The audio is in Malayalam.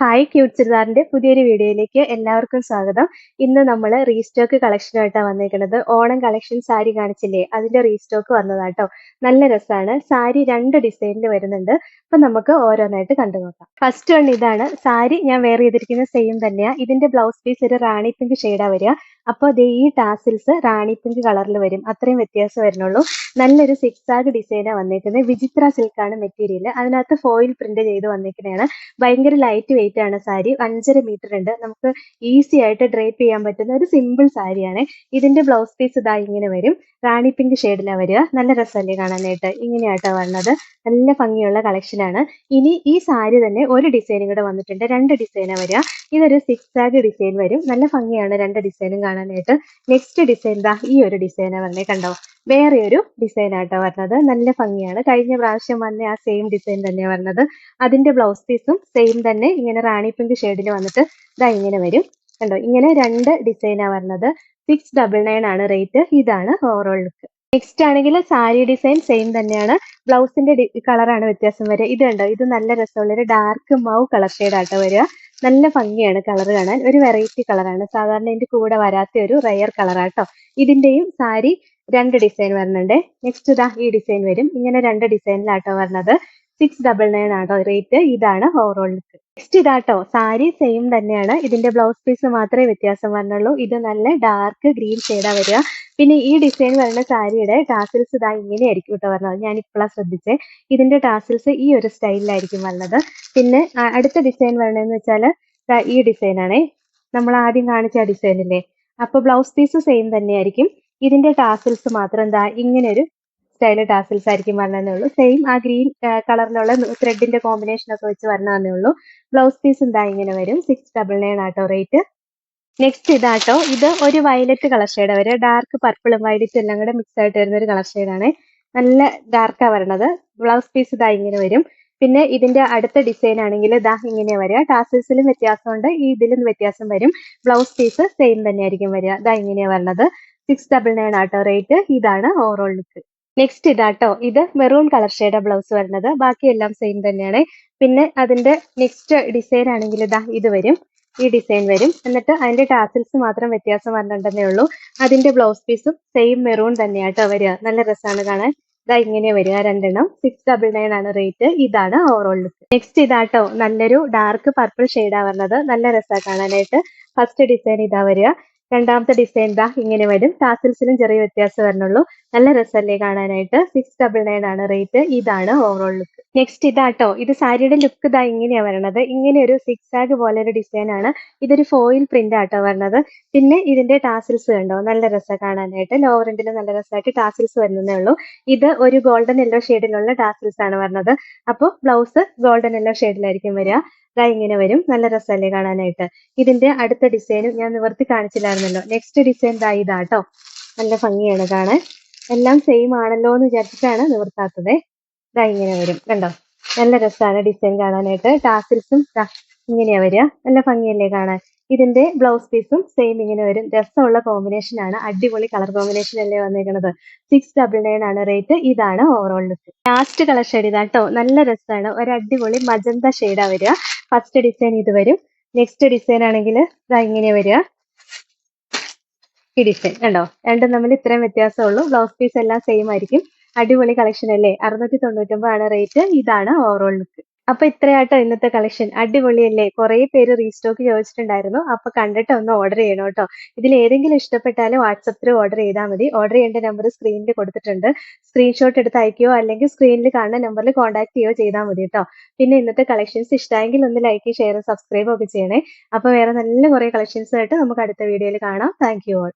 ഹായ് ക്യൂട്ട് ചുരിദാറിന്റെ പുതിയൊരു വീഡിയോയിലേക്ക് എല്ലാവർക്കും സ്വാഗതം. ഇന്ന് നമ്മൾ റീസ്റ്റോക്ക് കളക്ഷനായിട്ടാണ് വന്നേക്കുന്നത് ഓണം കളക്ഷൻ സാരി കാണിച്ചില്ലേ? അതിന്റെ റീസ്റ്റോക്ക് വന്നതാട്ടോ. നല്ല രസമാണ് സാരി രണ്ട് ഡിസൈനിൽ വരുന്നുണ്ട്. അപ്പൊ നമുക്ക് ഓരോന്നായിട്ട് കണ്ടു നോക്കാം. ഫസ്റ്റ് വൺ ഇതാണ്. സാരി ഞാൻ വെയർ ചെയ്തിരിക്കുന്ന സെയിം തന്നെയാ. ഇതിന്റെ ബ്ലൗസ് പീസ് ഒരു റാണി പിങ്ക് ഷെയ്ഡാ വരിക. അപ്പോൾ ഈ ടാസിൽസ് റാണി പിങ്ക് കളറിൽ വരും. അത്രയും വ്യത്യാസം വരുന്നുള്ളൂ. നല്ലൊരു സിക്സ് ആഗ് ഡിസൈനാണ് വന്നേക്കുന്നത് വിചിത്ര സിൽക്കാണ് മെറ്റീരിയൽ അതിനകത്ത് ഫോയിൽ പ്രിന്റ് ചെയ്ത് വന്നേക്കുന്നതാണ് ഭയങ്കര ലൈറ്റ് വെയിറ്റ് ആണ് സാരി. അഞ്ചര മീറ്റർ ഉണ്ട്. നമുക്ക് ഈസി ആയിട്ട് ഡ്രേപ്പ് ചെയ്യാൻ പറ്റുന്ന ഒരു സിമ്പിൾ സാരിയാണ്. ഇതിന്റെ ബ്ലൗസ് പീസ് ഇതാ ഇങ്ങനെ വരും. റാണി പിങ്ക് ഷെയ്ഡിലാണ് വരിക. നല്ല രസമല്ലേ കാണാനായിട്ട്. ഇങ്ങനെയാട്ടോ വന്നത്. നല്ല ഭംഗിയുള്ള കളക്ഷൻ ആണ്. ഇനി ഈ സാരി തന്നെ ഒരു ഡിസൈനും കൂടെ വന്നിട്ടുണ്ട്. രണ്ട് ഡിസൈനാണ് വരിക. ഇതൊരു സിക്സ് ആഗ് ഡിസൈൻ വരും. നല്ല ഭംഗിയാണ് രണ്ട് ഡിസൈനും കാണാനായിട്ട്. നെക്സ്റ്റ് ഡിസൈൻ ദാ ഈ ഒരു ഡിസൈനാണ് വന്നേ കണ്ടോ? വേറെ ഒരു ഡിസൈൻ ആട്ടോ വരുന്നത് നല്ല ഭംഗിയാണ്. കഴിഞ്ഞ പ്രാവശ്യം വന്ന ആ സെയിം ഡിസൈൻ തന്നെയാണ് വരുന്നത് അതിന്റെ ബ്ലൗസ് പീസും സെയിം തന്നെ ഇങ്ങനെ റാണി പിങ്ക് ഷെയ്ഡിൽ വന്നിട്ട് ഇതാ ഇങ്ങനെ വരും. കണ്ടോ? ഇങ്ങനെ രണ്ട് ഡിസൈനാണ് വരുന്നത് സിക്സ് ഡബിൾ നയൻ ആണ് റേറ്റ് ഇതാണ് ഓവറോൾ ലുക്ക് നെക്സ്റ്റ് ആണെങ്കിൽ സാരി ഡിസൈൻ സെയിം തന്നെയാണ്. ബ്ലൗസിന്റെ കളറാണ് വ്യത്യാസം വരിക. ഇത് കണ്ടോ? ഇത് നല്ല രസമുള്ള ഒരു ഡാർക്ക് മൗ കളർ ഷെയ്ഡ് ആട്ടോ വരിക. നല്ല ഭംഗിയാണ് കളർ കാണാൻ. ഒരു വെറൈറ്റി കളറാണ് സാധാരണ ഇതിന്റെ കൂടെ വരാത്ത ഒരു റയർ കളറാട്ടോ ഇതിന്റെയും സാരി രണ്ട് ഡിസൈൻ വരുന്നുണ്ട്. നെക്സ്റ്റ് ഇതാ ഈ ഡിസൈൻ വരും. ഇങ്ങനെ രണ്ട് ഡിസൈനിലാട്ടോ വരുന്നത്. സിക്സ് ഡബിൾ നയൻ ആട്ടോ റേറ്റ് ഇതാണ് ഓവറോൾ ലുക്ക് നെക്സ്റ്റ് ഇതാട്ടോ സാരി സെയിം തന്നെയാണ്. ഇതിന്റെ ബ്ലൗസ് പീസ് മാത്രമേ വ്യത്യാസം വരണുള്ളൂ. ഇത് നല്ല ഡാർക്ക് ഗ്രീൻ ഷെയ്ഡാ വരിക. പിന്നെ ഈ ഡിസൈൻ വരുന്ന സാരിയുടെ ടാസിൽസ് ഇതാ ഇങ്ങനെയായിരിക്കും കേട്ടോ വരുന്നത് ഞാൻ ഇപ്പോഴാണ് ശ്രദ്ധിച്ചേ. ഇതിന്റെ ടാസിൽസ് ഈ ഒരു സ്റ്റൈലിലായിരിക്കും വരുന്നത് പിന്നെ അടുത്ത ഡിസൈൻ വരണമെന്ന് വെച്ചാൽ ഈ ഡിസൈൻ ആണേ. നമ്മൾ ആദ്യം കാണിച്ച ഡിസൈനില്ലേ അപ്പൊ ബ്ലൗസ് പീസ് സെയിം തന്നെയായിരിക്കും. ഇതിന്റെ ടാസിൽസ് മാത്രം എന്താ ഇങ്ങനെ ഒരു സ്റ്റൈൽ ടാസിൽസ് ആയിരിക്കും വരണതേ ഉള്ളൂ. സെയിം ആ ഗ്രീൻ കളറിലുള്ള ത്രെഡിന്റെ കോമ്പിനേഷൻ ഒക്കെ വെച്ച് വരണതേ ഉള്ളൂ. ബ്ലൗസ് പീസ് എന്താ ഇങ്ങനെ വരും. സിക്സ് ഡബിൾ നയൻ ആട്ടോ റേറ്റ് നെക്സ്റ്റ് ഇതാട്ടോ. ഇത് ഒരു വയലറ്റ് കളർ ഷെയ്ഡ് വരെ. ഡാർക്ക് പർപ്പിളും വൈലറ്റും എല്ലാം കൂടെ മിക്സ് ആയിട്ട് വരുന്ന ഒരു കളർ ഷെയ്ഡാണ് നല്ല ഡാർക്കാ വരണത്. ബ്ലൗസ് പീസ് ഇതാ ഇങ്ങനെ വരും. പിന്നെ ഇതിന്റെ അടുത്ത ഡിസൈൻ ആണെങ്കിൽ ഇതാ ഇങ്ങനെ വരിക. ടാസിൽസിലും വ്യത്യാസമുണ്ട്. ഈ ഇതിലും വ്യത്യാസം വരും. ബ്ലൗസ് പീസ് സെയിം തന്നെയായിരിക്കും വരിക. ഇതാ ഇങ്ങനെയാണ് വരണത്. സിക്സ് ഡബിൾ നയൻ ആട്ടോ റേറ്റ് ഇതാണ് ഓവറോൾ ലുക്ക് നെക്സ്റ്റ് ഇതാട്ടോ. ഇത് മെറൂൺ കളർ ഷെയ്ഡ് ബ്ലൗസ് വരുന്നത്. ബാക്കിയെല്ലാം സെയിം തന്നെയാണ്. പിന്നെ അതിന്റെ നെക്സ്റ്റ് ഡിസൈൻ ആണെങ്കിൽ ഇതാ ഇത് വരും. ഈ ഡിസൈൻ വരും. എന്നിട്ട് അതിന്റെ ടാസിൽസ് മാത്രം വ്യത്യാസം വന്നിട്ടുണ്ടെന്നേ ഉള്ളൂ. അതിന്റെ ബ്ലൗസ് പീസും സെയിം മെറൂൺ തന്നെയാട്ടോ വരിക. നല്ല രസമാണ് കാണാൻ. ഇതാ ഇങ്ങനെ വരിക രണ്ടെണ്ണം. സിക്സ് ഡബിൾ നയൻ ആണ് റേറ്റ് ഇതാണ് ഓവറോൾ ലുക്ക് നെക്സ്റ്റ് ഇതാട്ടോ. നല്ലൊരു ഡാർക്ക് പർപ്പിൾ ഷെയ്ഡാ വരുന്നത്. നല്ല രസമാണ് കാണാനായിട്ട്. ഫസ്റ്റ് ഡിസൈൻ ഇതാ വരിക. രണ്ടാമത്തെ ഡിസൈൻ ദാ ഇങ്ങനെ വരും. ടാസിൽസിലും ചെറിയ വ്യത്യാസം വരണുള്ളൂ. നല്ല രസമല്ലേ കാണാനായിട്ട്. സിക്സ് ഡബിൾ നയൻ ആണ് റേറ്റ് ഇതാണ് ഓവറോൾ ലുക്ക് നെക്സ്റ്റ് ഇതാട്ടോ. ഇത് സാരിയുടെ ലുക്ക് ഇതാ ഇങ്ങനെയാണ് വരണത്. ഇങ്ങനെ ഒരു സിക്സ് ആഗ് പോലെ ഒരു ഡിസൈൻ ആണ്. ഇതൊരു ഫോയിൽ പ്രിന്റ് ആട്ടോ വരണത്. പിന്നെ ഇതിന്റെ ടാസിൽസ് കണ്ടോ? നല്ല രസം കാണാനായിട്ട്. ലോവർ എൻഡിൽ നല്ല രസമായിട്ട് ടാസിൽസ് വരുന്നതേ ഉള്ളൂ. ഇത് ഒരു ഗോൾഡൻ യെല്ലോ ഷെയ്ഡിലുള്ള ടാസിൽസ് ആണ് വരുന്നത് അപ്പോൾ ബ്ലൗസ് ഗോൾഡൻ യെല്ലോ ഷെയ്ഡിലായിരിക്കും വരിക ഇതാ ഇങ്ങനെ വരും. നല്ല രസമല്ലേ കാണാനായിട്ട്. ഇതിന്റെ അടുത്ത ഡിസൈനും ഞാൻ നിവർത്തി കാണിച്ചില്ലായിരുന്നല്ലോ. നെക്സ്റ്റ് ഡിസൈൻ ദാ ഇതാട്ടോ. നല്ല ഭംഗിയാണ് കാണാൻ. എല്ലാം സെയിം ആണല്ലോ എന്ന് വിചാരിച്ചിട്ടാണ് നിവർത്താത്തത്. ഇതാ ഇങ്ങനെ വരും. കണ്ടോ? നല്ല രസമാണ് ഡിസൈൻ കാണാനായിട്ട്. ടാസിൽസും ഇങ്ങനെയാ വരിക. നല്ല ഭംഗിയല്ലേ കാണാൻ? ഇതിന്റെ ബ്ലൗസ് പീസും സെയിം ഇങ്ങനെ വരും. രസമുള്ള കോമ്പിനേഷൻ ആണ്. അടിപൊളി കളർ കോമ്പിനേഷൻ അല്ലേ വന്നിരിക്കുന്നത് സിക്സ് ഡബിൾ നയൻ ആണ് റേറ്റ് ഇതാണ് overall look last colour shade ഇതാട്ടോ നല്ല രസമാണ് ഒരു അടിപൊളി മജന്ത ഷെയ്ഡാ വരിക. ഫസ്റ്റ് ഡിസൈൻ ഇത് വരും. നെക്സ്റ്റ് ഡിസൈൻ ആണെങ്കിൽ ഇതാ ഇങ്ങനെ വരിക. ഈ ഡിസൈൻ കണ്ടോ? രണ്ടും തമ്മിൽ ഇത്രയും വ്യത്യാസമുള്ളൂ ബ്ലൗസ് പീസ് എല്ലാം സെയിം ആയിരിക്കും. അടിപൊളി കളക്ഷൻ അല്ലേ? അറുന്നൂറ്റി തൊണ്ണൂറ്റൊമ്പത് ആണ് റേറ്റ് ഇതാണ് ഓവറോൾ ലുക്ക് അപ്പൊ ഇത്രയാട്ടോ ഇന്നത്തെ കളക്ഷൻ അടിപൊളിയല്ലേ? കുറെ പേര് റീസ്റ്റോക്ക് ചോദിച്ചിട്ടുണ്ടായിരുന്നു. അപ്പൊ കണ്ടിട്ട് ഒന്ന് ഓർഡർ ചെയ്യണം കേട്ടോ. ഇതിൽ ഏതെങ്കിലും ഇഷ്ടപ്പെട്ടാൽ വാട്സപ്പിൽ ഓർഡർ ചെയ്താൽ മതി. ഓർഡർ ചെയ്യേണ്ട നമ്പർ സ്ക്രീനിൽ കൊടുത്തിട്ടുണ്ട്. സ്ക്രീൻഷോട്ട് എടുത്ത് അയക്കുകയോ അല്ലെങ്കിൽ സ്ക്രീനിൽ കാണുന്ന നമ്പറിൽ കോൺടാക്ട് ചെയ്യുകയോ ചെയ്താൽ മതി കേട്ടോ. പിന്നെ ഇന്നത്തെ കളക്ഷൻസ് ഇഷ്ടമെങ്കിൽ ഒന്ന് ലൈക്ക് ഷെയർ സബ്സ്ക്രൈബ് ഒക്കെ ചെയ്യണേ. അപ്പൊ വേറെ നല്ല കുറെ കളക്ഷൻസ് ആയിട്ട് നമുക്ക് അടുത്ത വീഡിയോയിൽ കാണാം. Thank you all